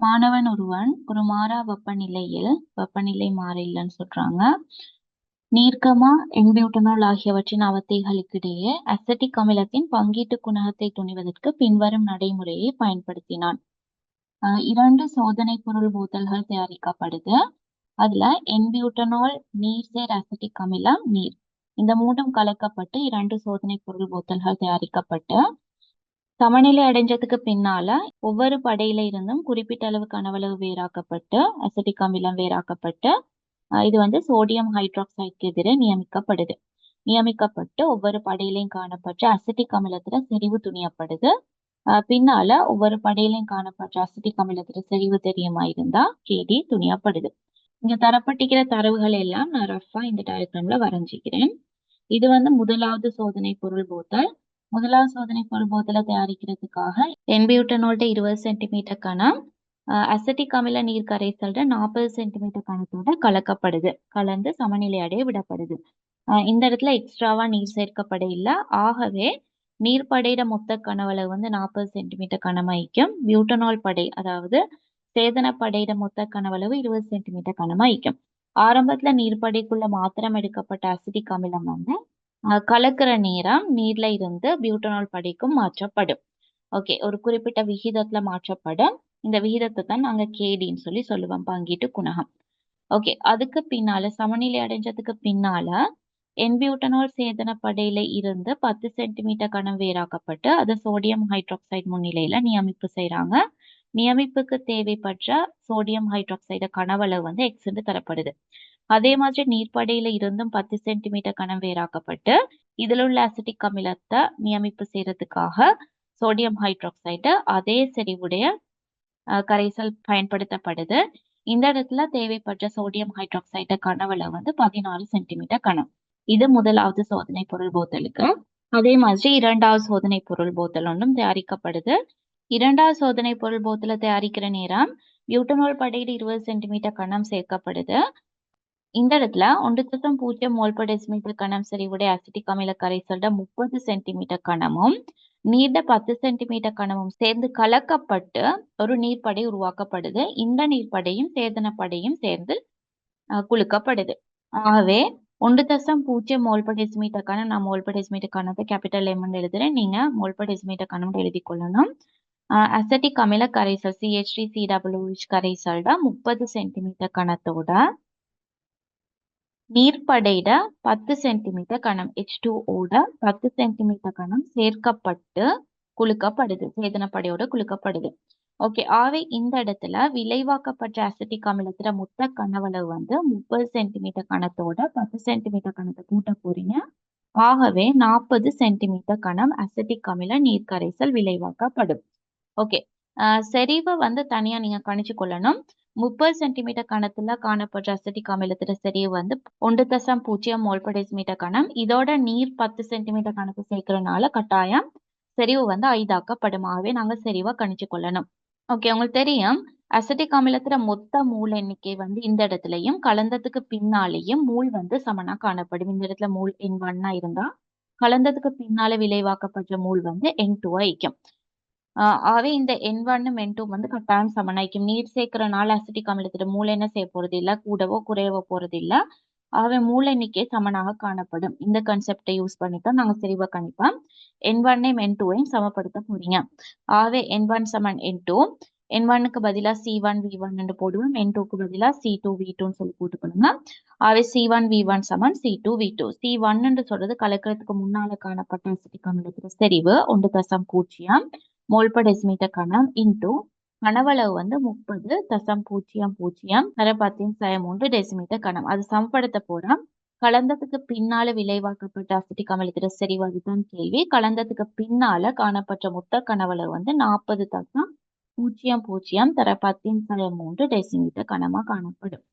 மாணவன் ஒருவன் ஒரு மாறா வெப்பநிலையில் வெப்பநிலை மாறிலன்னு சொல்றாங்க. நீர்க்கமா எம்பியூட்டனால் ஆகியவற்றின் அவத்தைகளுக்கிடையே அசட்டிக் அமிலத்தின் பங்கீட்டு குணகத்தை துணிவதற்கு பின்வரும் நடைமுறையை பயன்படுத்தினான். இரண்டு சோதனை பொருள் போத்தல்கள் தயாரிக்கப்படுது. அதுல என்பியூட்டனால் நீர் சேர் அசட்டிக் அமிலம் நீர். இந்த மூன்றும் கலக்கப்பட்டு இரண்டு சோதனை பொருள் போத்தல்கள் தயாரிக்கப்பட்டு சமநிலை அடைஞ்சதுக்கு பின்னால ஒவ்வொரு படையில இருந்தும் குறிப்பிட்ட அளவு கனவளவு வேறாக்கப்பட்டு அசிட்டிக் அமிலம் வேறாக்கப்பட்டு இது வந்து சோடியம் ஹைட்ராக்சைடுக்கு எதிர நியமிக்கப்படுது. நியமிக்கப்பட்டு ஒவ்வொரு படையிலையும் காணப்பட்ட அசிட்டிக் அமிலத்துல செறிவு துணியப்படுது. பின்னால ஒவ்வொரு படையிலையும் காணப்பட்ட அசிட்டிக் அமிலத்துல செறிவு தெரியுமா இருந்தா கேடி துணியப்படுது. இங்க தரப்பட்டிருக்கிற தரவுகள் எல்லாம் நான் ரஃபா இந்த டயக்ராம்ல வரைஞ்சிக்கிறேன். இது வந்து முதலாவது சோதனை பொருள் போத்தல். முதலாம் சோதனை பொருள் போத்தலை தயாரிக்கிறதுக்காக என்பியூட்டனோல்ட இருபது சென்டிமீட்டர் கணம் அசட்டிக் அமில நீர் கரைசல்ட நாற்பது சென்டிமீட்டர் கணத்தோட கலக்கப்படுது கலந்து சமநிலை அடைய விடப்படுது. இந்த இடத்துல எக்ஸ்ட்ராவா நீர் சேர்க்கப்பட இல்லை. ஆகவே நீர் படையிட மொத்த கனவளவு வந்து நாற்பது சென்டிமீட்டர் கனமாய்க்கும் பியூட்டனால் படை அதாவது சேதன படையிட மொத்த கனவளவு இருபது சென்டிமீட்டர் கனமாய்க்கும் ஆரம்பத்துல நீர்ப்படைக்குள்ள மாத்திரம் எடுக்கப்பட்ட அசிட்டிக் அமிலம் வந்து கலக்கிற நேரம் நீர்ல இருந்து பியூட்டனால் படைக்கும் மாற்றப்படும். ஓகே ஒரு குறிப்பிட்ட விகிதத்துல மாற்றப்படும். இந்த விகிதத்தை தான் நாங்க கேடின்னு சொல்லி சொல்லுவோம் பங்கீட்டு குணகம். ஓகே அதுக்கு பின்னால சமநிலை அடைஞ்சதுக்கு பின்னால என்பியூட்டனால் சேதன படையில இருந்து பத்து சென்டிமீட்டர் கணம் வேறாக்கப்பட்டு அது சோடியம் ஹைட்ராக்சைடு முன்னிலையில நியமிப்பு செய்யறாங்க நியமிப்புக்கு தேவைப்பட்ட சோடியம் ஹைட்ராக்சைடு கனவளவு வந்து எக்ஸ் தரப்படுது. அதே மாதிரி நீர்ப்படையில இருந்தும் பத்து சென்டிமீட்டர் கனம் வேறாக்கப்பட்டு இதில் உள்ள அசிட்டிக் அமிலத்தை நியமிப்பு செய்யறதுக்காக சோடியம் ஹைட்ராக்சைடு அதே செறிவுடைய கரைசல் பயன்படுத்தப்படுது. இந்த இடத்துல தேவைப்பட்ட சோடியம் ஹைட்ராக்சைடு கனவுல வந்து பதினாறு சென்டிமீட்டர் கனம் இது முதலாவது சோதனை பொருள் போத்தலுக்கு. அதே மாதிரி இரண்டாவது சோதனை பொருள் போத்தல் ஒன்றும் தயாரிக்கப்படுது. இரண்டாவது சோதனை பொருள் போத்தல தயாரிக்கிற நேரம் பியூட்டனால் படையில் இருபது சென்டிமீட்டர் கணம் சேர்க்கப்படுது. இந்த இடத்துல ஒன்று தசம் பூஜ்ஜியம் மோல் per டெசிமீட்டர் கணம் செறிவுடைய அசிட்டிக் அமில கரைசல்ட முப்பது சென்டிமீட்டர் கணமும் நீர்ட பத்து சென்டிமீட்டர் கணமும் சேர்ந்து கலக்கப்பட்டு ஒரு நீர்ப்படை உருவாக்கப்படுது. இந்த நீர்ப்படையும் சேதனப்படையும் சேர்ந்து குலுக்கப்படுது. ஆகவே ஒன்று தசம் பூஜ்ஜியம் மோல் per டெசிமீட்டர் நான் மோல் per டெசிமீட்டர் கேபிட்டல் எம்னு எழுதுறேன். நீங்க மோல் per டெசிமீட்டர் கனம் எழுதி கொள்ளணும். அசட்டிக் அமில கரைசல் சிஹெச்டி சி சிடபிள்யூஹெச் கரைசல்டா முப்பது சென்டிமீட்டர் கணத்தோட நீர்ப்படையிட பத்து சென்டிமீட்டர் கணம் ஹெச் டூ ஓட பத்து சென்டிமீட்டர் கணம் சேர்க்கப்பட்டு குலுக்கப்படுது சேதனப்படையோட குலுக்கப்படுது. ஓகே ஆவே இந்த இடத்துல விளைவாக்கப்பட்ட அசிட்டிக் அமிலத்துல மொத்த கனவளவு வந்து முப்பது சென்டிமீட்டர் கணத்தோட பத்து சென்டிமீட்டர் கணத்தை கூட்ட போறீங்க. ஆகவே நாற்பது சென்டிமீட்டர் கணம் அசிட்டிக் அமில நீர்க்கரைசல் விளைவாக்கப்படும். ஓகே செறிவை வந்து தனியா நீங்க கணிச்சு கொள்ளணும். முப்பது சென்டிமீட்டர் கணத்துல காணப்படுற அசிட்டிக் அமிலத்துல செறிவு வந்து ஒன்று தசம் பூஜ்ஜியம் மோல் per டெசிமீட்டர் கணம். இதோட நீர் பத்து சென்டிமீட்டர் கணக்கு சேர்க்கறதுனால கட்டாயம் செறிவு வந்து ஐதாக்கப்படும் ஆகவே நாங்க செறிவா கணிச்சு கொள்ளணும். ஓகே உங்களுக்கு தெரியும் அசிட்டிக் அமிலத்துல மொத்த மூல் எண்ணிக்கை வந்து இந்த இடத்துலயும் கலந்ததுக்கு பின்னாலேயும் மூல் வந்து சமனா காணப்படும். இந்த இடத்துல மூல் எண் ஒன்னா இருந்தா கலந்ததுக்கு பின்னால விளைவாக்கப்படுற மூல் வந்து என் டூ ஐக்கும் ஆஹ் ஆகவே இந்த என் டூ வந்து கட்டாயம் சமனாய்க்கும் நீர் சேர்க்கறனால அசிட்டிக் அமிலத்துல மூளை என்ன செய்ய போறது இல்ல கூடவோ குறையவோ போறது இல்ல ஆகவே மூல சமனாக காணப்படும். இந்த கன்செப்டை யூஸ் பண்ணி தான் நாங்க செறிவை கணிப்போம். என் ஒன்னையும் என் டூவையும் சமப்படுத்த போறீங்க. ஆகவே என் ஒன் சமன் என் டூ என் ஒன்னுக்கு பதிலா சி ஒன் வி ஒன் என்று போடுவோம். என் டூக்கு பதிலா சி டூ வி டூன்னு சொல்லி போட்டுக்கணுங்க ஆகவே சி ஒன் வி ஒன் சமன் C two V two C ஒன்னு சொல்றது கலக்கிறதுக்கு முன்னால காணப்பட்ட அசிட்டிக் அமிலத்துல செறிவு ஒன்று தசம் பூஜ்ஜியம். மோல் பர் டெசிமீட்டர் கணம் இன்டூ கனவளவு வந்து முப்பது தசம் பூஜ்ஜியம் பூஜ்ஜியம் தர பத்தின் சய மூன்று டெசிமீட்டர் கணம். அது சமப்படுத்த போறோம். கலந்ததுக்கு பின்னால விளைவாக்கப்பட்ட அசிட்டிக் அமிலத்திட செறிவு அதுதான் கேள்வி. கலந்ததுக்கு பின்னால காணப்பட்ட மொத்த கனவளவு வந்து நாற்பது தசம் பூஜ்ஜியம் பூஜ்ஜியம் தர பத்தின் சய மூன்று டெசிமீட்டர் கனமா காணப்படும்.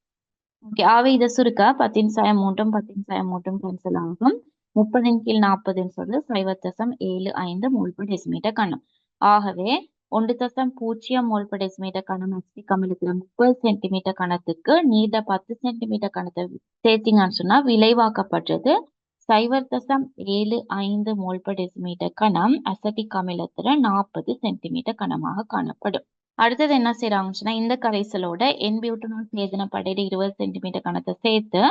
ஓகே ஆவே இதை சுருக்க. பத்தின் சய மூன்றும் பத்தின் சய மூன்றும் கேன்சல் ஆகும். முப்பதின் கீழ் நாற்பதுன்னு சொல்லி. சைவ தசம் ஏழு ஐந்து மோல் டெசிமீட்டர் கணம். ஆகவே ஒன்று தசம் பூஜ்ஜியம் மோல் per டெசிமீட்டர் கனம் அசிட்டிக் முப்பது சென்டிமீட்டர் கணத்துக்கு நீர்ட பத்து சென்டிமீட்டர் கணத்தை சேர்த்தீங்கன்னு சொன்னா விளைவாக்கப்பட்டது சைவர் தசம் ஏழு ஐந்து மோல் per டெசிமீட்டர் கனம் அசட்டிக் அமிலத்துல நாற்பது சென்டிமீட்டர் கணமாக காணப்படும். அடுத்தது என்ன செய்யறாங்கன்னு சொன்னா இந்த கரைசலோட என் பியூட்டனால் சேதன படையில இருபது சென்டிமீட்டர் கணத்தை சேர்த்து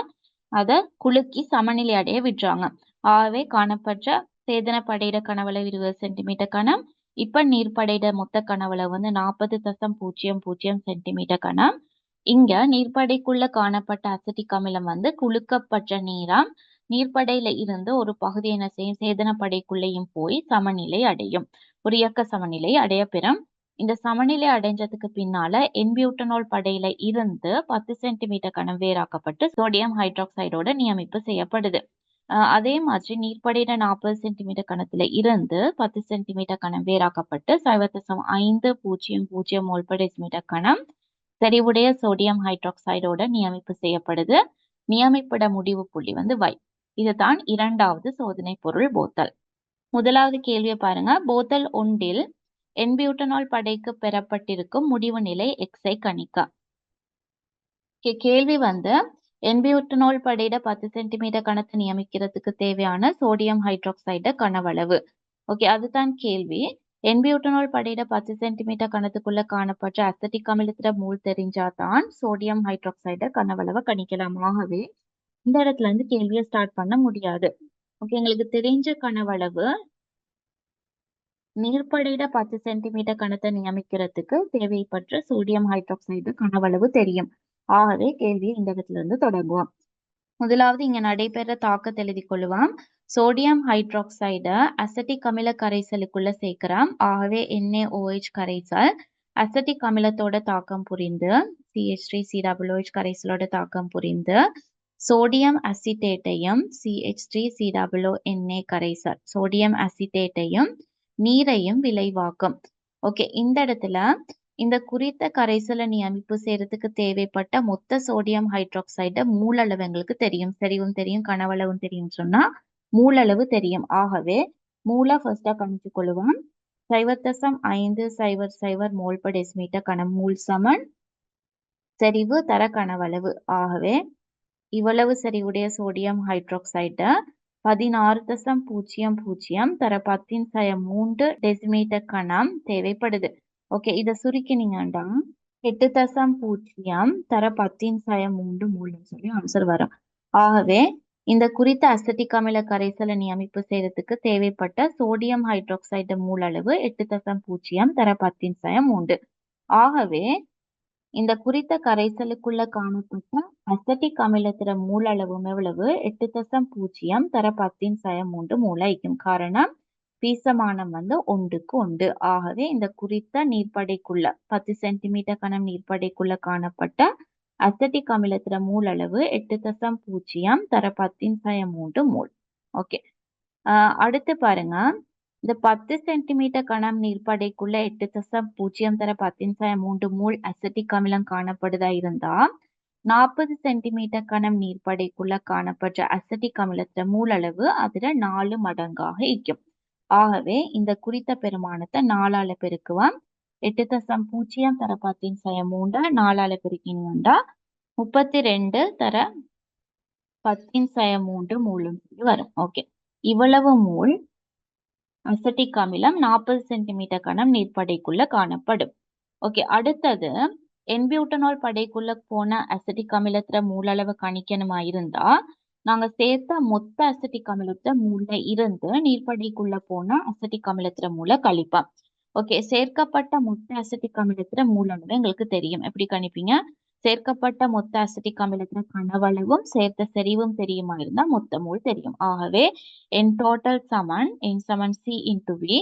அதை குலுக்கி சமநிலை அடைய விடுறாங்க. ஆகவே காணப்பட்ட சேதன படையிட கணவளவு இருபது சென்டிமீட்டர் கணம் இப்ப நீர்ப்படையிட மொத்த கனவுல வந்து நாற்பது தசம் பூஜ்ஜியம் பூஜ்ஜியம் சென்டிமீட்டர் கணம். இங்க நீர்ப்படைக்குள்ள காணப்பட்ட அசிட்டிக் அமிலம் வந்து குலுக்கப்பட்ட நீராம். நீர்ப்படையில இருந்து ஒரு பகுதி என்ன செய்யும்? சேதனப்படைக்குள்ளேயும் போய் சமநிலை அடையும். ஒரு இயக்க சமநிலை அடைய பெறும். இந்த சமநிலை அடைஞ்சதுக்கு பின்னால என்பியூட்டனால் படையில இருந்து பத்து சென்டிமீட்டர் கணம் வேறாக்கப்பட்டு சோடியம் ஹைட்ராக்சைடோட நியமிப்பு செய்யப்படுது. அதே மாதிரி நீர்ப்படையில நாற்பது சென்டிமீட்டர் கணத்துல இருந்து பத்து சென்டிமீட்டர் கணம் வேறாக்கப்பட்டு சைவத்தசம் ஐந்து பூஜ்ஜியம் பூஜ்ஜியம் மோல்படெசிமீட்டர் கணம் செறிவுடைய சோடியம் ஹைட்ராக்சைடோட நியமிப்பு செய்யப்படுது. நியமிப்பிட முடிவு புள்ளி வந்து வை இதுதான் இரண்டாவது சோதனை பொருள் போத்தல். முதலாவது கேள்வியை பாருங்க. போத்தல் ஒன்றில் என்பியூட்டனால் படைக்கு பெறப்பட்டிருக்கும் முடிவு நிலை எக்ஸை கணிக்க. கே- கேள்வி வந்து என்பியூட்டனால் படையிட பத்து சென்டிமீட்டர் கணத்தை நியமிக்கிறதுக்கு தேவையான சோடியம் ஹைட்ராக்சைட கனவளவு. ஓகே அதுதான் கேள்வி. என்பியூட்டனால் படையிட பத்து சென்டிமீட்டர் கணத்துக்குள்ள காணப்பட்ட அசட்டிக் அமிலத்திட மூல் தெரிஞ்சாதான் சோடியம் ஹைட்ராக்சைட கனவளவை கணிக்கலாம். ஆகவே இந்த இடத்துல இருந்து கேள்வியை ஸ்டார்ட் பண்ண முடியாது. ஓகே எங்களுக்கு தெரிஞ்ச கனவளவு நீர்ப்படையிட பத்து சென்டிமீட்டர் கணத்தை நியமிக்கிறதுக்கு தேவைப்பட்ட சோடியம் ஹைட்ராக்சைடு கனவளவு தெரியும். ஆகவே கேள்வியை இந்த இடத்துல இருந்து தொடங்குவோம். முதலாவது இங்க நடைபெற தாக்கத்தை எழுதி கொள்ளுவோம். சோடியம் ஹைட்ராக்சைட அசட்டிக் அமில கரைசலுக்குள்ள சேர்க்கிறோம். ஆகவே NaOH கரைசல் அசட்டிக் அமிலத்தோட தாக்கம் புரிந்து CH3 த்ரீ COOH கரைசலோட தாக்கம் புரிந்து சோடியம் அசிட்டேட்டையும் CH3 த்ரீ என்ஏ கரைசல் சோடியம் அசிட்டேட்டையும் நீரையும் விளைவாக்கும். ஓகே இந்த இடத்துல இந்த குறித்த கரைசலை நியமிப்பு செய்யறதுக்கு தேவைப்பட்ட மொத்த சோடியம் ஹைட்ராக்சைட மூலளவு எங்களுக்கு தெரியும். செறிவும் தெரியும் கனவளவும் தெரியும் சொன்னா மூலளவு தெரியும். ஆகவே மூல ஃபர்ஸ்டா கணிச்சு கொள்ளுவோம் சைவத்தசம் ஐந்து சைவர் சைவர் மோல் per டெசிமீட்டர் மூல் சமன். செறிவு தர கனவளவு. ஆகவே இவ்வளவு செறிவுடைய சோடியம் ஹைட்ராக்சைட பதினாறு தசம் பூஜ்ஜியம் பூஜ்ஜியம் தர பத்தின் சய மூன்று டெசிமீட்டர் கணம் தேவைப்படுது. ஓகே இதை சுருக்கினீங்கண்டா. எட்டு தசம் பூஜ்ஜியம் தர பத்தின் சாயம் மூன்று மூலம் சொல்லி ஆன்சர் வரும். ஆகவே இந்த குறித்த அசட்டிக் அமில கரைசலை நியமிப்பு செய்யறதுக்கு தேவைப்பட்ட சோடியம் ஹைட்ராக்சைடு மூலளவு எட்டு தசம் பூஜ்ஜியம் தர பத்தின் சாயம் மூன்று. ஆகவே இந்த குறித்த கரைசலுக்குள்ள காணப்பட்ட அசட்டிக் அமிலத்திட மூலளவும் எவ்வளவு? எட்டு தசம் பூஜ்ஜியம் தர பத்தின் சாயம் மூன்று மூலைக்கும் காரணம் பீசமானம் வந்து ஒன்றுக்கு உண்டு ஆகவே இந்த குறித்த நீர்ப்படைக்குள்ள பத்து சென்டிமீட்டர் கனம் நீர்ப்படைக்குள்ள காணப்பட்ட அசட்டிக் அமிலத்திற மூல் அளவு எட்டு தசம் பூஜ்ஜியம் தர பத்தின் சய மூன்று மூல். ஓகே அடுத்து பாருங்க. இந்த பத்து சென்டிமீட்டர் கனம் நீர்ப்படைக்குள்ள எட்டு தசம் பூஜ்ஜியம் தர பத்தின் சய மூன்று மூல் அசட்டிக் அமிலம் காணப்படுதா இருந்தா நாற்பது சென்டிமீட்டர் கனம் நீர்ப்படைக்குள்ள காணப்பட்ட அசட்டிக் அமிலத்திட மூலளவு அதுல நாலு மடங்காக இருக்கும். ஆகவே இந்த குறித்த பெருமானத்தை நாலால பெருக்குவோம் எட்டு தசம் பூஜ்ஜியம் தர பத்தின் செய்ய மூண்ட நாலால பெருக்கினீங்கன்னா முப்பத்தி ரெண்டு தர பத்தின் செய்ய மூன்று மூலம் வரும். ஓகே இவ்வளவு மூல் அசட்டிக் அமிலம் நாற்பது சென்டிமீட்டர் கணம் நீர்ப்படைக்குள்ள காணப்படும். ஓகே அடுத்தது என்பியூட்டனால் படைக்குள்ள போன அசட்டிக் அமிலத்துல மூலளவு கணிக்கணுமா இருந்தா நாங்க சேர்த்த மொத்த அசட்டிக் அமிலத்தை மூல இருந்து நீர்ப்படிக்குள்ள போன அசட்டிக் அமிலத்துல மூளை கழிப்போம். ஓகே சேர்க்கப்பட்ட மொத்த அசட்டிக் அமிலத்துல மூலளவு எங்களுக்கு தெரியும். எப்படி கணிப்பீங்க? சேர்க்கப்பட்ட மொத்த அசட்டிக் அமிலத்துல கனவளவும் சேர்த்த செறிவும் தெரியுமா இருந்தா மொத்த மூல் தெரியும். ஆகவே என் டோட்டல் சமன் என் சமன் சி இன்டு வி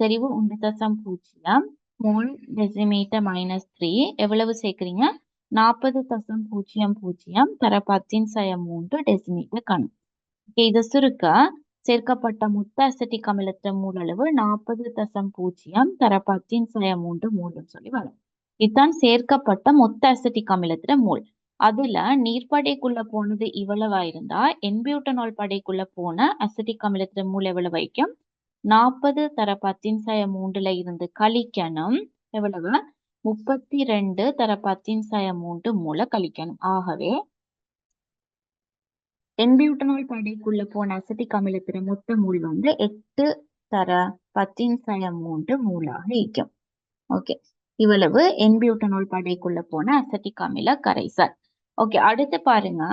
செறிவு ஒன்று தசம் பூஜ்ஜியம் மூல் டெசிமீட்டர் மைனஸ் த்ரீ எவ்வளவு சேர்க்குறீங்க? நாற்பது தசம் பூஜ்ஜியம் பூஜ்ஜியம் தர பத்தின் சய மூன்று டெசிமீட்டர் கண் இதை சுருக்க சேர்க்கப்பட்ட மொத்த அசட்டிக் அமிலத்தின் மூலளவு நாற்பது தசம் பூஜ்ஜியம் தர பத்தின் சய மூன்று மூலம் சொல்லி வரும். இதுதான் சேர்க்கப்பட்ட மொத்த அசட்டிக் அமிலத்தின் மூல். அதுல நீர்ப்படைக்குள்ள போனது இவ்வளவா இருந்தா என்பியூட்டனால் படைக்குள்ள போன அசட்டிக் அமிலத்தின் மூல் எவ்வளவு வைக்கும் நாற்பது தர பத்தின் சய மூன்றுல இருந்து கழிக்கணும். எவ்வளவு? முப்பத்தி ரெண்டு தர பத்தின் சய மூன்று மூல கழிக்கணும். ஆகவே என்பியூட்டனால் படைக்குள்ள போன அசட்டிக் அமிலத்தின மொத்த மூல் வந்து எட்டு தர பத்தின் சய மூன்று மூலாக இருக்கும். ஓகே. இவ்வளவு என்பியூட்டனால் படைக்குள்ள போன அசட்டிக் அமில கரைசல். ஓகே. அடுத்து பாருங்க.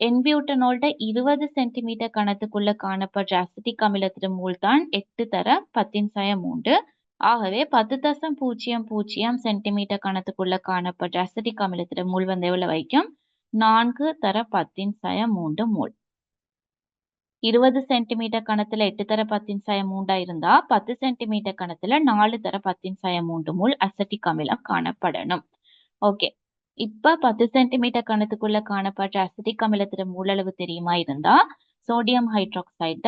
என்பியூட்டனோட இருபது சென்டிமீட்டர் கணத்துக்குள்ள காணப்படுற அசிட்டிக் அமிலத்தின் மூல் தான் எட்டு தர பத்தின் சய மூன்று ஆகவே பத்து தசம் பூஜ்ஜியம் பூஜ்ஜியம் சென்டிமீட்டர் கணத்துக்குள்ள காணப்படுற அசிட்டிக் அமிலத்திட மூல் வந்து எவ்வளவு வைக்கும்? நான்கு தர பத்தின் சய மூன்று மூல். இருபது சென்டிமீட்டர் கணத்துல எட்டு தர பத்தின் சய மூண்டா இருந்தா பத்து சென்டிமீட்டர் கணத்துல நாலு தர பத்தின் சய மூன்று மூல் அசட்டிக் அமிலம் காணப்படணும். ஓகே. இப்ப பத்து சென்டிமீட்டர் கணத்துக்குள்ள காணப்படுற அசிட்டிக் அமிலத்திட மூலளவு தெரியுமா இருந்தா? சோடியம் ஹைட்ராக்சைட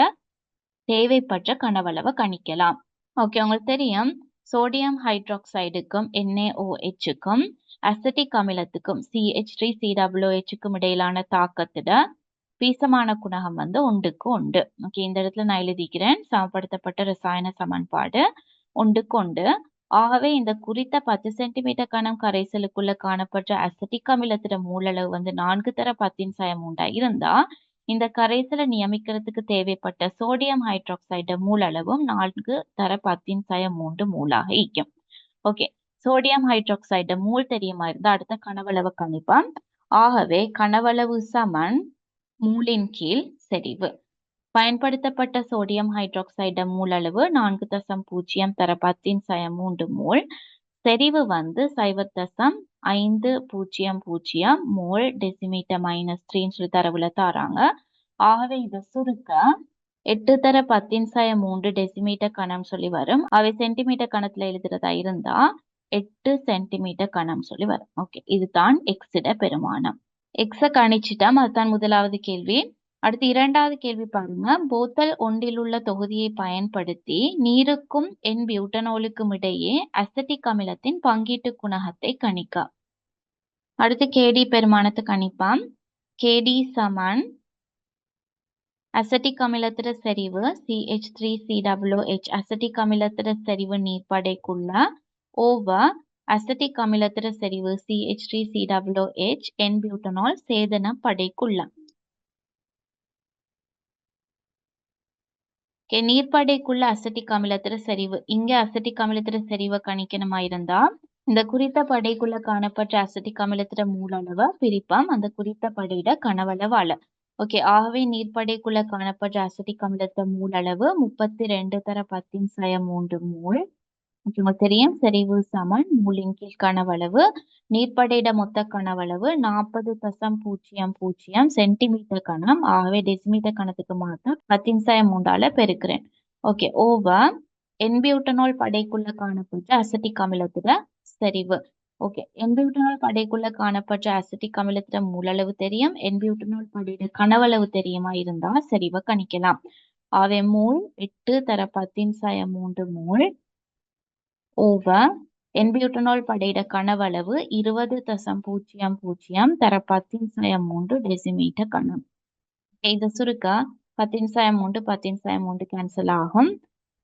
தேவைப்பட்ட கனவளவை கணிக்கலாம். ஓகே உங்களுக்கு தெரியும். சோடியம் ஹைட்ராக்சைடுக்கும் NaOHக்கும் அசிட்டிக் அமிலத்துக்கும் CH3 சிடபிள்யூஹெச்சுக்கும் இடையிலான தாக்கத்திட பீசமான குணகம் வந்து ஒன்றுக்கு உண்டு ஓகே இந்த இடத்துல நான் எழுதிக்கிறேன். சமப்படுத்தப்பட்ட ரசாயன சமன்பாடு ஒன்றுக்கு உண்டு ஆகவே இந்த குறித்த பத்து சென்டிமீட்டர் கணம் கரைசலுக்குள்ள காணப்பட்ட அசிட்டிக் அமிலத்திட மூலளவு வந்து நான்கு தர பத்தின் சயம் உண்டா? இருந்தா இந்த கரைசலை நியமிக்கிறதுக்கு தேவைப்பட்ட சோடியம் ஹைட்ராக்சைடு மூலளவும் நான்கு தர பத்தின் சயம் மூன்று மூலாக ஈக்கும் ஓகே சோடியம் ஹைட்ராக்சைடு மூல் தெரியுமா இருந்தா அடுத்த கனவளவு கணிப்பான் ஆகவே கனவளவு சமன் மூலின் கீழ் செறிவு. பயன்படுத்தப்பட்ட சோடியம் ஹைட்ராக்சைடு மூலளவு நான்கு தசம் பூஜ்ஜியம் தர பத்தின் சயம் மூன்று மூல். செறிவு வந்து சைவ தசம் ஐந்து பூஜ்ஜியம் பூஜ்ஜியம் மோல் டெசிமீட்டர் மைனஸ் த்ரீன்னு சொல்லி தரவுல தாராங்க. ஆகவே இதை சுருக்க எட்டு தர பத்தின் சாய மூன்று டெசிமீட்டர் கணம் சொல்லி வரும். அவை சென்டிமீட்டர் கணத்துல எழுதுறதா இருந்தா எட்டு சென்டிமீட்டர் கணம் சொல்லி வரும். ஓகே இதுதான் எக்ஸிட பெருமானம். எக்ஸ கணிச்சிட்டோம் அதுதான் முதலாவது கேள்வி. அடுத்து இரண்டாவது கேள்வி பாருங்க. போத்தல் ஒன்றில் உள்ள தொகுதியை பயன்படுத்தி நீருக்கும் என் பியூட்டனோலுக்கும் இடையே அசட்டிக் அமிலத்தின் பங்கீட்டு குணகத்தை கணிக்க. அடுத்து கேடி பெருமானத்தை கணிப்பாம். கேடி சமன். அசட்டிக் அமிலத்திர செறிவு CH three C double O H acetic அமிலத்திர செறிவு நீர்ப்படைக்குள்ள ஓவர் அசட்டிக் அமிலத்திர செறிவு CH three CWH N butanol சேதன படைக்குள்ள. ஓகே நீர்ப்படைக்குள்ள அசட்டிக் அமிலத்துல செறிவு இங்க அசட்டிக் அமிலத்துல செறிவை கணிக்கணுமா இருந்தா இந்த குறித்த படைக்குள்ள காணப்பட்ட அசட்டிக் அமிலத்திர மூலளவை பிரிப்பாம். அந்த குறித்த படையிட கனவளவால ஓகே ஆகவே நீர்ப்படைக்குள்ள காணப்பட்ட அசட்டிக் அமிலத்திர மூலளவு முப்பத்தி ரெண்டு தர பத்தின் சய மூன்று மூல் உங்களுக்கு தெரியும் செறிவு சமன் நூலின் கீழ் கனவளவு நீர்ப்படையிட மொத்த கனவளவு நாற்பது தசம் பூஜ்ஜியம் பூஜ்ஜியம் சென்டிமீட்டர் கணம். ஆகவே டெசிமீட்டர் கணத்துக்கு மாத்த பத்தின் சய மூன்றால பெருக்கிறேன். ஓகே ஓவர் என்பியூட்டனால் படைக்குள்ள காணப்பட்ட அசட்டிக் அமிலத்துல செறிவு. ஓகே என்பியூட்டனால் படைக்குள்ள காணப்பட்ட அசட்டிக் அமிலத்துல மூலளவு தெரியும் என்பியூட்டனால் படையிட கனவளவு தெரியுமா இருந்தா செறிவை கணிக்கலாம். ஆவே மூல் எட்டு தர பத்தின் சய மூன்று மூல் ஓவர் என்பியூட்டனால் படையிட கனவளவு இருபது தசம் பூஜ்ஜியம் பூஜ்ஜியம் தர பத்தின் சய மூன்று டெசிமீட்டர் கணம் இது சுருக்க? பத்தின் சய மூன்று பத்தின் மூன்று கேன்சல் ஆகும்.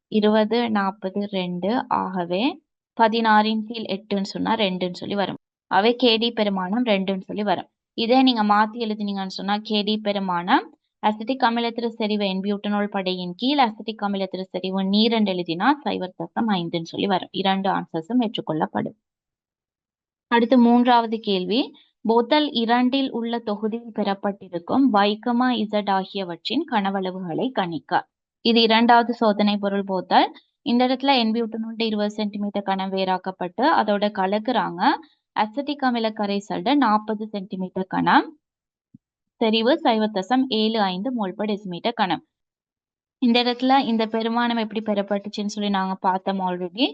இருபது நாற்பது ரெண்டு ஆகவே பதினாறின் கீழ் எட்டுன்னு சொன்னா ரெண்டுன்னு சொல்லி வரும். அவை கேடி பெருமானம் ரெண்டுன்னு சொல்லி வரும். இதே நீங்க மாத்தி எழுதினீங்கன்னு சொன்னா கேடி பெருமானம் அசிட்டிக் அமிலத்திர செறிவு என்பியூட்டனோல் படையின் கீழ் அசிட்டிக் அமிலத்திர செறிவு நீரெண்டு எழுதினா சைவர் தசம் ஐந்துன்னு சொல்லி வரும். இரண்டு ஆன்சர்ஸும் ஏற்றுக்கொள்ளப்படும். அடுத்து மூன்றாவது கேள்வி. போத்தல் இரண்டில் உள்ள தொகுதியில் பெறப்பட்டிருக்கும் வைக்கமா இசட் ஆகியவற்றின் கனவளவுகளை கணிக்க. இது இரண்டாவது சோதனை பொருள் போத்தல். இந்த இடத்துல என்பியூட்டனோல்ட இருபது சென்டிமீட்டர் கணம் வேறாக்கப்பட்டு அதோட கலக்குறாங்க. அசட்டிக் அமில கரைசல்ட நாற்பது சென்டிமீட்டர் கணம். செறிவு சைவத்தசம் ஏழு ஐந்து மோல்பர் டெசிமீட்டர் கணம். இந்த இடத்துல இந்த பெருமானம் எப்படி பெறப்பட்டுச்சுன்னு சொல்லி நாங்க பார்த்தோம் ஆல்ரெடி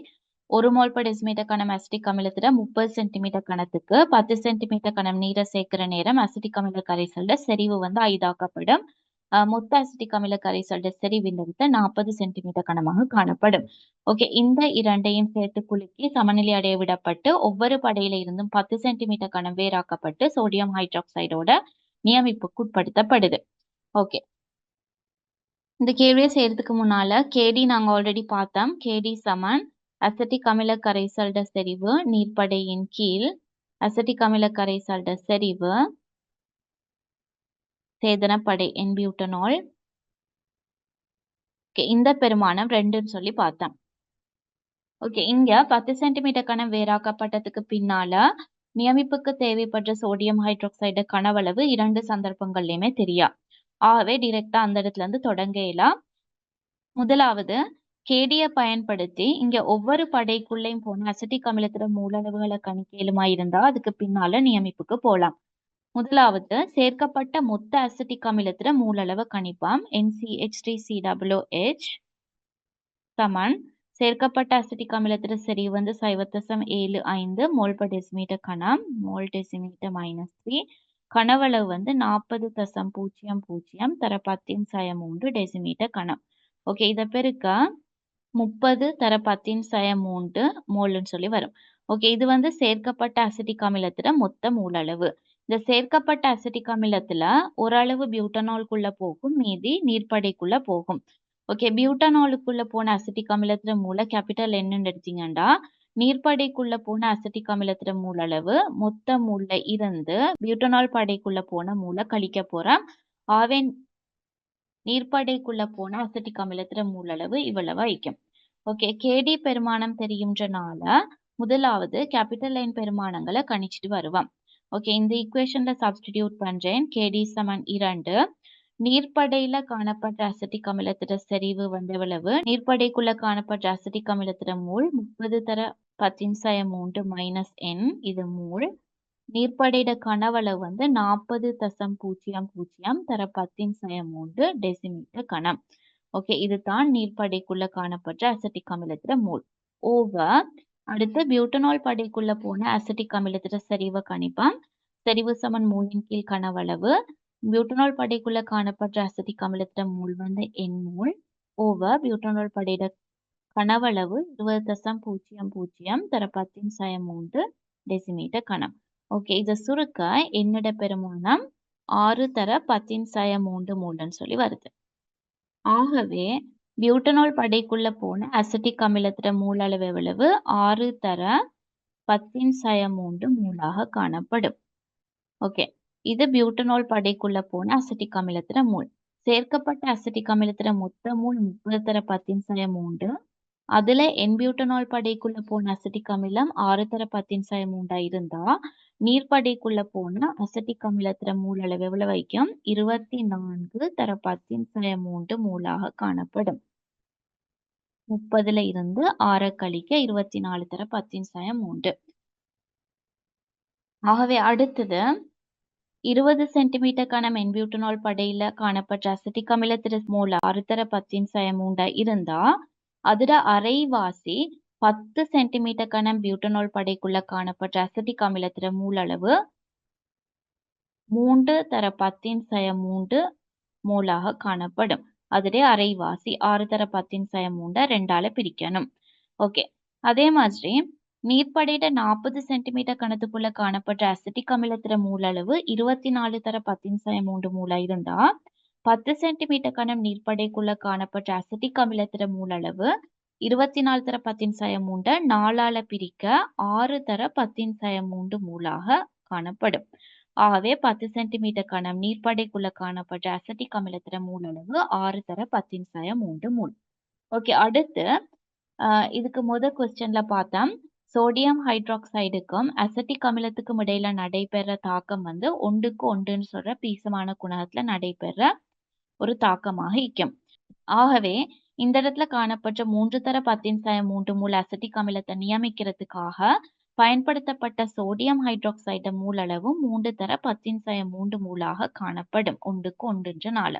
ஒரு மோல் பர் டெசிமீட்டர் கணம் அசிட்டிக் அமிலத்துல முப்பது சென்டிமீட்டர் கணத்துக்கு பத்து சென்டிமீட்டர் கணம் நீரை சேர்க்கிற நேரம் அசிட்டிக் அமில கரைசல்ல செறிவு வந்து ஐதாக்கப்படும். மொத்த அசிட்டிக் அமில கரைசல்ட செறிவிந்தத்தை நாற்பது சென்டிமீட்டர் கனமாக காணப்படும். ஓகே இந்த இரண்டையும் சேர்த்து குலுக்கி சமநிலை அடைய விடப்பட்டு ஒவ்வொரு படையில இருந்தும் பத்து சென்டிமீட்டர் கனம் வேறாக்கப்பட்டு சோடியம் ஹைட்ராக்சைடோட நியமிப்புக்கு உட்படுத்தப்படுது. ஓகே இந்த கேள்வியை செய்யறதுக்கு முன்னால கேடி நாங்க ஆல்ரெடி பார்த்தோம். கேடி சமன். அசட்டிக் அமில கரைசல்ட செறிவு நீர்ப்படையின் கீழ். அசட்டிக் அமில கரைசல்ட செறிவு சேதனப்படை என்பியூட்டனால். இந்த பெருமானம் ரெண்டுன்னு சொல்லி பார்த்தோம். ஓகே இங்க பத்து சென்டிமீட்டர் கணம் வேறாக்கப்பட்டதுக்கு பின்னால நியமிப்புக்கு தேவைப்படுற சோடியம் ஹைட்ராக்சைடு கனவளவு இரண்டு சந்தர்ப்பங்கள்லயுமே தெரியா? ஆகவே டிரெக்டா அந்த இடத்துல இருந்து தொடங்கலாம். முதலாவது கேடிய பயன்படுத்தி இங்க ஒவ்வொரு படைக்குள்ளேயும் போன அசிட்டிக் அமிலத்தோட மூலளவுகளை கணிக்கலுமா இருந்தா அதுக்கு பின்னால நியமிப்புக்கு போலாம். முதலாவது சேர்க்கப்பட்ட மொத்த அசிட்டிக் அமிலத்தோட மூலளவு கணிப்பாம். NCH3COOH சமன். சேர்க்கப்பட்ட அசிட்டிக் அமிலத்தோட செறி வந்து சைவத்தசம் ஏழு ஐந்து மோல் பர் டெசிமீட்டர் கணம் மோல் டெசிமீட்டர் மைனஸ் த்ரீ கனவளவு வந்து நாற்பது தசம் பூஜ்ஜியம் பூஜ்ஜியம் தர பத்தின் சய மூன்று டெசிமீட்டர் கணம். ஓகே இதை பெருக்க முப்பது தர பத்தின் சய மூன்று மோல்னு சொல்லி வரும். ஓகே இது வந்து சேர்க்கப்பட்ட அசிட்டிக் அமிலத்துல மொத்த மூலளவு. இந்த சேர்க்கப்பட்ட அசிட்டிக் அமிலத்துல ஓரளவு பியூட்டனால்குள்ள போகும் மீதி நீர்ப்படைக்குள்ள போகும். ஓகே பியூட்டனாலுக்குள்ள போன அசிட்டிக் அமிலத்துல மூல கேபிட்டல் என்னன்னு எடுத்தீங்கன்னா நீர்ப்படைக்குள்ள போன அசிட்டிக் அமிலத்தோட மூலளவு மொத்த மூல இருந்து பியூட்டனால் படைக்குள்ள போன மூல கழிக்க போறோம். ஆவே நீர்ப்படைக்குள்ள போன அசிட்டிக் அமிலத்தோட மூலளவு இவ்வளவு வைக்கும் ஓகே கேடி பெருமானம் தெரியுன்றனால முதலாவது கேபிட்டல் லைன் பெருமானங்களை கணிச்சிட்டு வருவோம். ஓகே இந்த ஈக்குவேஷன்ல சப்ஸ்டிடியூட் பண்றேன். கேடி சமன் இரண்டு. நீர்ப்படையில காணப்பட்ட அசிட்டிக் அமிலத்திட செறிவு வந்தவளவு. நீர்ப்படைக்குள்ள காணப்பட்ட அசிட்டிக் அமிலத்திட மூல் முப்பது தர பத்தின் மூன்று மைனஸ் என் இது மூல். நீர்ப்படையிட கனவளவு வந்து நாற்பது தசம் பூஜ்ஜியம் பூஜ்ஜியம் தர பத்தின் மூன்று டெசிமீட்டர் கணம். ஓகே இதுதான் நீர்ப்படைக்குள்ள காணப்பட்ட அசிட்டிக் அமிலத்திட மூல். ஓவர் அடுத்து பியூட்டனால் படைக்குள்ள போன அசிட்டிக் அமிலத்திட செறிவை கணிப்பான் செறிவு சமன் மூலின் கீழ் கனவளவு. பியூட்டனால் படைக்குள்ள காணப்பட்ட அசிட்டிக் அமிலத்திடம் மூல் எண்மூல் மூல். ஓவர் பியூட்டனால் படையிட கனவளவு இருபது தசம் பூஜ்ஜியம் பூஜ்ஜியம் தர சய மூன்று டெசிமீட்டர் கணம். ஓகே இதை சுருக்க என்னிட பெருமானம் ஆறு தர பத்தின் சய மூன்று மூலன்னு சொல்லி வருது. ஆகவே பியூட்டனால் படைக்குள்ள போன அசட்டிக் அமிலத்தோட மூல அளவு எவ்வளவு? ஆறு தர பத்தின் சய மூன்று மூலாக காணப்படும். ஓகே இது பியூட்டனால் படைக்குள்ள போன அசிட்டிக் அமிலத்தோட மூல். சேர்க்கப்பட்ட அசிட்டிக் அமிலத்தோட மொத்த மூல் முப்பது தர பத்தின் சயம் மூன்று. அதுல என்பியூட்டனால் படைக்குள்ள போன அசிட்டிக் அமிலம் ஆறு தர பத்தின் சயம் மூண்டா இருந்தா நீர்ப்படைக்குள்ள போன அசிட்டிக் அமிலத்தோட மூல் அளவு எவ்வளவு வைக்கும்? இருபத்தி நான்கு தர பத்தின் சயம் மூன்று மூலாக காணப்படும். முப்பதுல இருந்து ஆற கழிக்க இருபத்தி நாலு தர பத்தின் சயம் மூன்று. ஆகவே அடுத்தது இருபது சென்டிமீட்டர் கனம் என்பியூட்டனால் படையில காணப்பட்ட அசிட்டிக் அமிலத்திர மூல ஆறு தர பத்தின் சய இருந்தா அதுட அரைவாசி பத்து சென்டிமீட்டர் கனம் பியூட்டனால் படைக்குள்ள காணப்பட்ட அசிட்டிக் அமிலத்திர மூலளவு மூன்று தர பத்தின் சய மூன்று மூலாக காணப்படும். அதுடைய அரைவாசி ஆறு தர பத்தின் சய மூண்டை ரெண்டால பிரிக்கணும். ஓகே. அதே மாதிரி நீர்ப்படையிட நாற்பது சென்டிமீட்டர் கணத்துக்குள்ள காணப்பட்ட அசிட்டிக் அமிலத்திர மூலளவு இருபத்தி நாலு தர பத்தின் சாயம் மூன்று மூலா இருந்தா பத்து சென்டிமீட்டர் கணம் நீர்ப்படைக்குள்ள காணப்பட்ட அசிட்டிக் அமிலத்திர மூலளவு இருபத்தி நாலு தர பத்தின் சாயம் மூண்டை நாலால பிரிக்க ஆறு தர பத்தின் சாயம் மூன்று மூலாக காணப்படும். ஆகவே பத்து சென்டிமீட்டர் கணம் நீர்ப்படைக்குள்ள காணப்பட்ட அசிட்டிக் அமிலத்திர மூலளவு ஆறு தர பத்தின் சாயம் மூன்று மூல். ஓகே அடுத்து இதுக்கு முத கொஸ்டின்ல பார்த்தோம். சோடியம் ஹைட்ராக்சைடுக்கும் அசிட்டிக் அமிலத்துக்கும் இடையில நடைபெற தாக்கம் வந்து ஒன்றுக்கு ஒன்றுன்னு சொல்ற பீசமான குணகத்துல நடைபெற ஒரு தாக்கமாக இருக்கும். ஆகவே இந்த இடத்துல காணப்பட்ட மூன்று தர பத்தின் சய மூன்று மூல அசிட்டிக் அமிலத்தை நியமிக்கிறதுக்காக பயன்படுத்தப்பட்ட சோடியம் ஹைட்ராக்சைடு மூலளவும் மூன்று தர பத்தின் சய மூன்று மூலாக காணப்படும் ஒன்றுக்கு ஒன்றுன்ற ஒன்றுன்றனால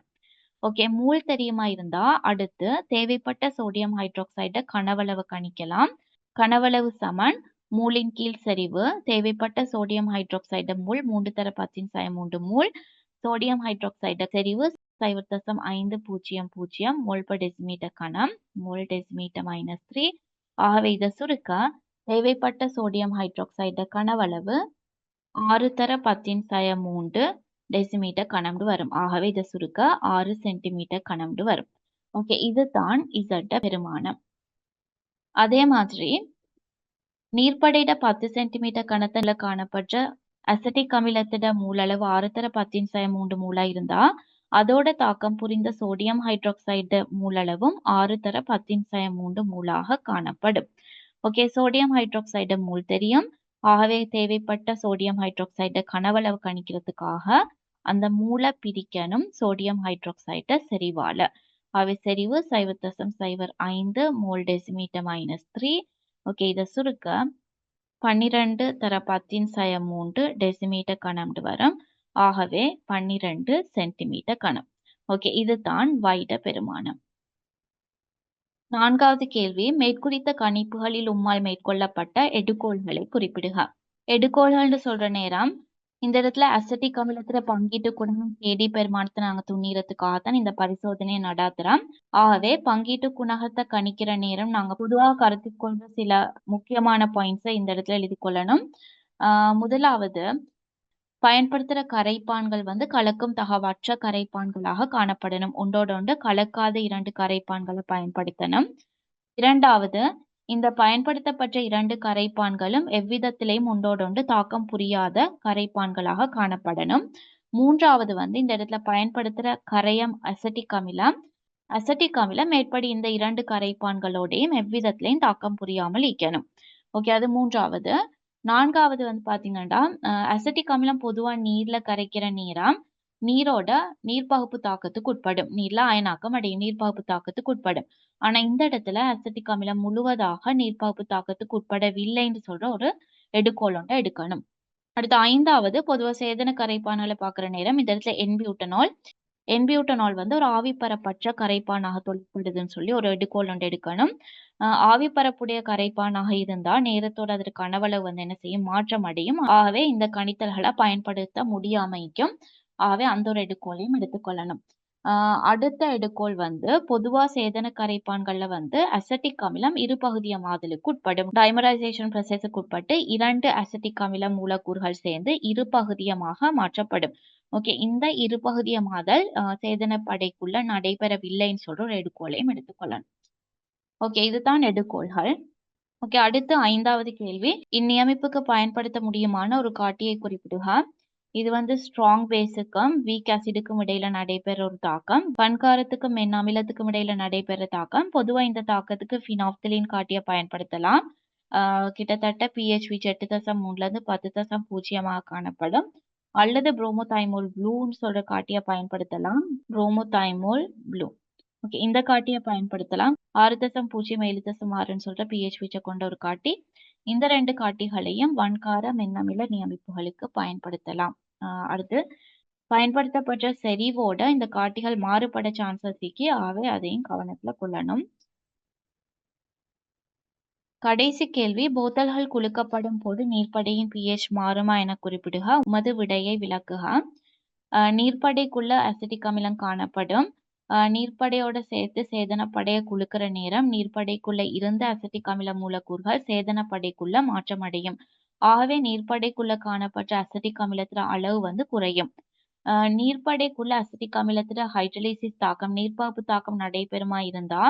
ஓகே மூல் தெரியுமா இருந்தா அடுத்து தேவைப்பட்ட சோடியம் ஹைட்ராக்சைட கனவளவு கணிக்கலாம். கனவளவு சமன் மூலின் கீழ் சரிவு தேவைப்பட்ட சோடியம் ஹைட்ராக்சைடு மூல் மூன்று தர பத்தின் சய மூன்று மூல் சோடியம் ஹைட்ராக்சைடு செறிவு சைவர் தசம் ஐந்து பூஜ்ஜியம் பூஜ்ஜியம் மோல் பர் டெசிமீட்டர் கணம் மோல் டெசிமீட்டர் மைனஸ் த்ரீ ஆகவே இதை சுருக்க தேவைப்பட்ட சோடியம் ஹைட்ராக்சைடு கனவளவு ஆறு தர பத்தின் சய மூன்று டெசிமீட்டர் கணம்டு வரும். ஆகவே இதை சுருக்க ஆறு சென்டிமீட்டர் கணம்டு வரும். ஓகே இதுதான் இசட்ட பெருமானம். அதே மாதிரி நீர்ப்படையிட பத்து சென்டிமீட்டர் கணத்துல காணப்பட்ட அசட்டிக் அமிலத்திட மூலளவு ஆறுத்தர பத்தின் சய மூன்று மூலா இருந்தா அதோட தாக்கம் புரிந்த சோடியம் ஹைட்ராக்சைடு மூலளவும் ஆறு தர பத்தின் சய மூன்று மூலாக காணப்படும். ஓகே சோடியம் ஹைட்ராக்சைடு மூல் தெரியும். ஆகவே தேவைப்பட்ட சோடியம் ஹைட்ராக்சைடு கனவளவு கணிக்கிறதுக்காக அந்த மூளை பிரிக்கணும் சோடியம் ஹைட்ராக்சைடு செறிவால. ஆகவே செறிவு சைவர் தசம் சைவர் ஐந்து mole decimetre minus three okay இதை சுருக்க பன்னிரண்டு தர பத்தின் சய மூன்று டெசிமீட்டர் கணம்னு வரும். ஆகவே பன்னிரண்டு சென்டிமீட்டர் கணம். ஓகே இதுதான் வைட பெருமானம். நான்காவது கேள்வி மேற்குறித்த கணிப்புகளில் உம்மால் மேற்கொள்ளப்பட்ட எடுகோள்களை குறிப்பிடுக. எடுகோள்கள்னு சொல்ற நேரம் இந்த இடத்துல அசட்டிக் அமிலத்துல பங்கீட்டு குணகம் தேடி பெருமானத்தை நாங்க துண்ணிறதுக்காக தான் இந்த பரிசோதனையை நடாத்துறோம். ஆகவே பங்கீட்டு குணகத்தை கணிக்கிற நேரம் நாங்க பொதுவாக கருத்தில் கொண்ட சில முக்கியமான பாயிண்ட்ஸை இந்த இடத்துல எழுதி கொள்ளணும். ஆஹ் முதலாவது பயன்படுத்துற கரைப்பான்கள் வந்து கலக்கும் தகவற்ற கரைப்பான்களாக காணப்படணும். ஒன்றோட ஒன்று கலக்காத இரண்டு கரைப்பான்களை பயன்படுத்தணும். இரண்டாவது இந்த பயன்படுத்தப்பட்ட இரண்டு கரைப்பான்களும் எவ்விதத்திலையும் ஒன்றோடொன்று தாக்கம் புரியாத கரைப்பான்களாக காணப்படணும். மூன்றாவது வந்து இந்த இடத்துல பயன்படுத்துகிற கரையம் அசட்டிக் அமிலம். அசட்டிக் அமிலம் மேற்படி இந்த இரண்டு கரைப்பான்களோடையும் எவ்விதத்திலையும் தாக்கம் புரியாமல் இருக்கணும். ஓகே அது மூன்றாவது. நான்காவது வந்து பாத்தீங்கன்னா அசட்டிக் அமிலம் பொதுவா நீர்ல கரைக்கிற நீராம் நீரோட நீர்ப்பகுப்பு தாக்கத்துக்கு உட்படும். நீர்ல அயனாக்கம் அடையும். நீர்ப்பகுப்பு தாக்கத்துக்கு உட்படும். ஆனா இந்த இடத்துல அசட்டிக் அமிலம் முழுவதாக நீர்ப்பகுப்பு தாக்கத்துக்கு உட்படவில்லைன்னு சொல்ற ஒரு எடுக்கோல் ஒன்றை எடுக்கணும். அடுத்து ஐந்தாவது பொதுவா சேதன கரைப்பான்களை பாக்குற நேரம் இந்த இடத்துல என்பியூட்டனால் என்பியூட்டனால் வந்து ஒரு ஆவிப்பரப்பற்ற கரைப்பானாக தொழிற்படுதுன்னு சொல்லி ஒரு எடுக்கோல் ஒன்று எடுக்கணும். ஆஹ் ஆவிப்பரப்புடைய கரைப்பானாக இருந்தா நேரத்தோட அதற்கு அளவு வந்து என்ன செய்யும்? மாற்றம் அடையும். ஆகவே இந்த கணித்தல்களை பயன்படுத்த முடியாமைக்கும் ஆகவே அந்த ஒரு எடுக்கோளையும் எடுத்துக்கொள்ளணும் அடுத்த எடுக்கோள் வந்து பொதுவா சேதன கரைப்பான்கள்ல வந்து அசட்டிக் அமிலம் இரு பகுதிய மாதலுக்கு உட்படும். டைமரைசேஷன் ப்ரொசஸுக்கு உட்பட்டு இரண்டு அசட்டிக் அமில மூலக்கூறுகள் சேர்ந்து இரு பகுதியமாக மாற்றப்படும். ஓகே இந்த இரு பகுதிய மாதல் சேதன படைக்குள்ள நடைபெறவில்லைன்னு சொல்ற ஒரு எடுக்கோளையும் எடுத்துக்கொள்ளணும் ஓகே இதுதான் எடுக்கோள்கள் ஓகே அடுத்து ஐந்தாவது கேள்வி. இந்நியமிப்புக்கு பயன்படுத்த முடியுமான ஒரு காட்டியை குறிப்பிடுக. இது வந்து ஸ்ட்ராங் பேஸுக்கும் வீக் ஆசிடுக்கும் இடையில நடைபெற ஒரு தாக்கம். பன்காரத்துக்கும் மென் அமிலத்துக்கும் இடையில நடைபெற தாக்கம். பொதுவா இந்த தாக்கத்துக்கு ஃபினாப்தலின் காட்டிய பயன்படுத்தலாம். ஆஹ் கிட்டத்தட்ட பிஹெச்வி எட்டு தசம் மூணுல இருந்து பத்து தசம் பூஜ்ஜியமாக காணப்படும். அல்லது புரோமோதைமோல் ப்ளூன்னு சொல்ற காட்டியை பயன்படுத்தலாம். புரோமோதைமோல் ப்ளூ ஓகே இந்த காட்டியை பயன்படுத்தலாம். ஆறு தசம் பூஜ்ஜியம் ஏழு தசம் ஆறுன்னு சொல்ற பிஹெச் வீச்சை கொண்ட ஒரு காட்டி. இந்த ரெண்டு காட்டிகளையும் வன்கார மென்னமில நியமிப்புகளுக்கு பயன்படுத்தலாம். அடுத்து பயன்படுத்தப்பட்ட செறிவோட இந்த காட்டிகள் மாறுபட சான்சஸ் இருக்கு ஆகவே அதையும் கவனத்துல கொள்ளணும். கடைசி கேள்வி போத்தல்கள் குலுக்கப்படும் போது நீர்ப்படையின் பிஹெச் மாறுமா என குறிப்பிடுக உமது விடையை விளக்குக. நீர்ப்படைக்குள்ள அசிட்டிக் அமிலம் காணப்படும். நீர்ப்படையோட சேர்த்து சேதனப்படைய குலுக்கிற நேரம் நீர்ப்படைக்குள்ள இருந்த அசட்டிக் அமில மூலக்கூறுகள் சேதனப்படைக்குள்ள மாற்றமடையும் ஆகவே நீர்ப்படைக்குள்ள காணப்பட்ட அசட்டிக் அமிலத்திற அளவு வந்து குறையும். ஆஹ் நீர்ப்படைக்குள்ள அசட்டிக் அமிலத்திட ஹைட்ரலிசிஸ் தாக்கம் நீர்ப்பாப்பு தாக்கம் நடைபெறுமா இருந்தா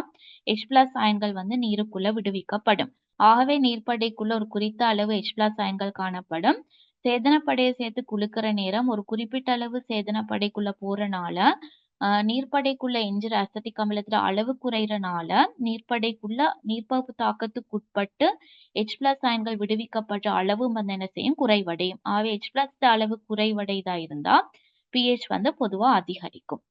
எச் பிளஸ் அயன்கள் வந்து நீருக்குள்ள விடுவிக்கப்படும். ஆகவே நீர்ப்படைக்குள்ள ஒரு குறித்த அளவு எச் பிளஸ் அயன்கள் காணப்படும். சேதனப்படையை சேர்த்து குலுக்கிற நேரம் ஒரு குறிப்பிட்ட அளவு சேதனப்படைக்குள்ள போறனால நீர்ப்படைக்குள்ள எஞ்சிற அசட்டிக் அமிலத்திட அளவு குறையறனால நீர்ப்படைக்குள்ள நீர்ப்பாப்பு தாக்கத்துக்கு உட்பட்டு பிளஸ் அயன்கள் விடுவிக்கப்பட்ட அளவு வந்து என்ன செய்யும்? குறைவடையும். ஆகவே எச் பிளஸ் அளவு குறைவடையதா இருந்தா பிஹெச் வந்து பொதுவா அதிகரிக்கும்.